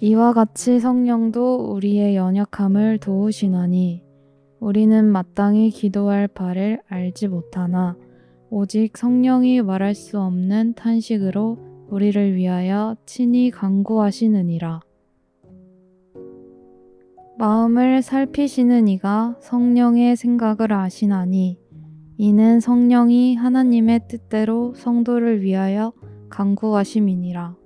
이와 같이 성령도 우리의 연약함을 도우시나니 우리는 마땅히 기도할 바를 알지 못하나 오직 성령이 말할 수 없는 탄식으로 우리를 위하여 친히 간구하시느니라. 마음을 살피시는 이가 성령의 생각을 아시나니 이는 성령이 하나님의 뜻대로 성도를 위하여 간구하심이니라.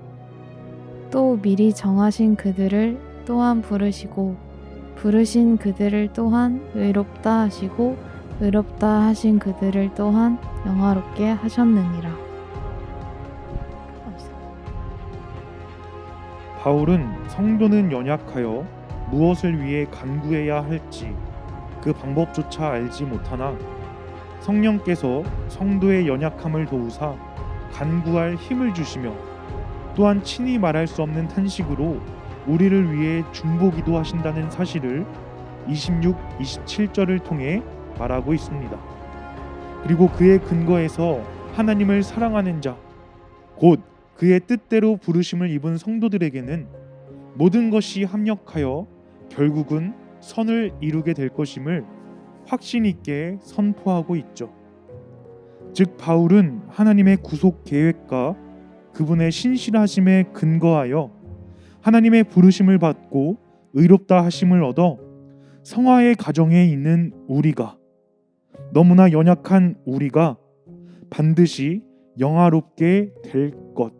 또 미리 정하신 그들을 또한 부르시고 부르신 그들을 또한 의롭다 하시고 의롭다 하신 그들을 또한 영화롭게 하셨느니라. 바울은 성도는 연약하여 무엇을 위해 간구해야 할지 그 방법조차 알지 못하나 성령께서 성도의 연약함을 도우사 간구할 힘을 주시며 또한 친히 말할 수 없는 탄식으로 우리를 위해 중보기도 하신다는 사실을 26, 27절을 통해 말하고 있습니다. 그리고 그의 근거에서 하나님을 사랑하는 자, 곧 그의 뜻대로 부르심을 입은 성도들에게는 모든 것이 합력하여 결국은 선을 이루게 될 것임을 확신 있게 선포하고 있죠. 즉 바울은 하나님의 구속 계획과 그분의 신실하심에 근거하여 하나님의 부르심을 받고 의롭다 하심을 얻어 성화의 가정에 있는 우리가 너무나 연약한 우리가 반드시 영화롭게 될 것.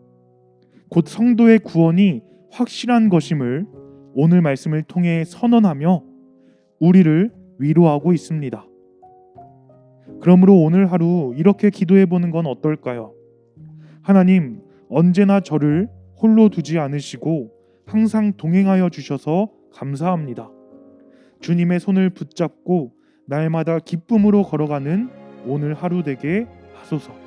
곧 성도의 구원이 확실한 것임을 오늘 말씀을 통해 선언하며 우리를 위로하고 있습니다. 그러므로 오늘 하루 이렇게 기도해 보는 건 어떨까요? 하나님, 언제나 저를 홀로 두지 않으시고 항상 동행하여 주셔서 감사합니다. 주님의 손을 붙잡고 날마다 기쁨으로 걸어가는 오늘 하루 되게 하소서.